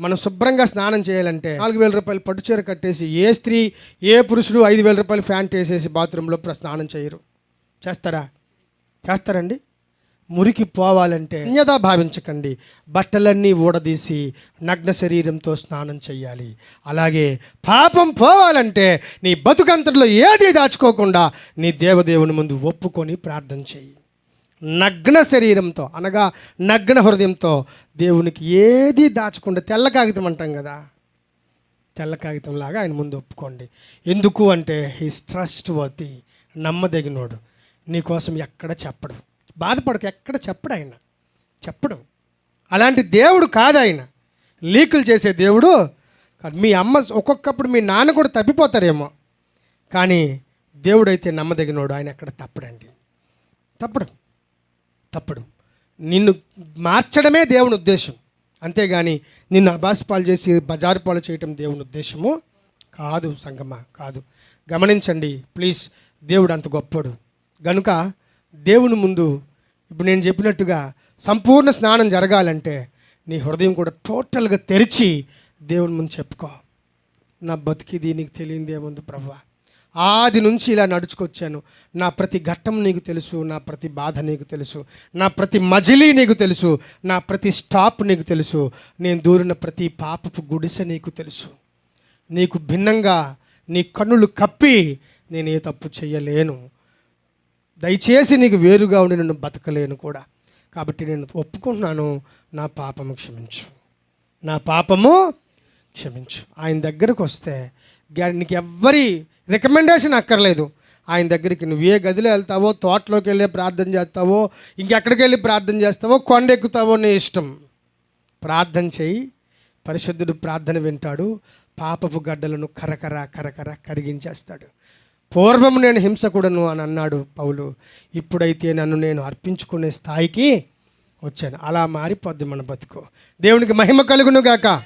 మనం శుభ్రంగా స్నానం చేయాలంటే నాలుగు వేల రూపాయలు పట్టు చీర కట్టేసి ఏ స్త్రీ ఏ పురుషుడు ఐదు వేల రూపాయలు ఫ్యాంట్ వేసేసి బాత్రూంలో స్నానం చేయరు. చేస్తారా? చేస్తారండి. మురికి పోవాలంటే అన్యదా భావించకండి. బట్టలన్నీ ఊడదీసి నగ్న శరీరంతో స్నానం చేయాలి అలాగే పాపం పోవాలంటే నీ బతుకంతట్లో ఏది దాచుకోకుండా నీ దేవదేవుని ముందు ఒప్పుకొని ప్రార్థన చేయి నగ్న శరీరంతో అనగా నగ్న హృదయంతో దేవునికి ఏది దాచకుండా తెల్ల కాగితం అంటాం కదా. తెల్ల కాగితం లాగా ఆయన ముందు ఒప్పుకోండి. ఎందుకు అంటే హీస్ ట్రస్ట్ వర్తి నమ్మదగినోడు. నీకోసం ఎక్కడ చెప్పడు. బాధపడక ఎక్కడ చెప్పడు ఆయన. చెప్పడు. అలాంటి దేవుడు కాదు ఆయన. లీకులు చేసే దేవుడు మీ అమ్మ ఒక్కొక్కప్పుడు మీ నాన్న కూడా తప్పిపోతారేమో. కానీ దేవుడైతే నమ్మదగినోడు ఆయన ఎక్కడ తప్పడండి. తప్పడు. తప్పడు. నిన్ను మార్చడమే దేవుని ఉద్దేశం. అంతేగాని నిన్ను అబాస్పాలు చేసి బజారు పాలు చేయటం దేవుని ఉద్దేశము కాదు సంగమ కాదు. గమనించండి ప్లీజ్ దేవుడు అంత గొప్పడు. గనుక దేవుని ముందు ఇప్పుడు నేను చెప్పినట్టుగా సంపూర్ణ స్నానం జరగాలంటే నీ హృదయం కూడా టోటల్గా తెరిచి దేవుని ముందు చెప్పుకో. నా బతికి దీనికి తెలియంది ఏముంది ప్రభా? ఆది నుంచి ఇలా నడుచుకొచ్చాను. నా ప్రతి ఘట్టం నీకు తెలుసు నా ప్రతి బాధ నీకు తెలుసు నా ప్రతి మజిలీ నీకు తెలుసు నా ప్రతి స్టాప్ నీకు తెలుసు నేను దూరిన ప్రతి పాపపు గుడిసె నీకు తెలుసు. నీకు భిన్నంగా నీ కన్నులు కప్పి నేను ఏ తప్పు చేయలేను దయచేసి నీకు వేరుగా ఉండి నన్ను బతకలేను కూడా. కాబట్టి నేను ఒప్పుకుంటున్నాను నా పాపము క్షమించు. నా పాపము క్షమించు. ఆయన దగ్గరకు వస్తే నీకు ఎవ్వరి రికమెండేషన్ అక్కర్లేదు. ఆయన దగ్గరికి నువ్వు ఏ గదిలో వెళ్తావో తోటలోకి వెళ్ళి ప్రార్థన చేస్తావో ఇంకెక్కడికి వెళ్ళి ప్రార్థన చేస్తావో కొండ ఎక్కుతావో నీ ఇష్టం. ప్రార్థన చేయి. పరిశుద్ధుడు ప్రార్థన వింటాడు. పాపపు గడ్డలను కరకర కరకర కరిగించేస్తాడు. పూర్వం నేను హింసకుడను అని అన్నాడు పౌలు. ఇప్పుడైతే నన్ను నేను అర్పించుకునే స్థాయికి వచ్చాను. అలా మారిపోద్ది మన బతుకు. దేవునికి మహిమ కలుగును గాక.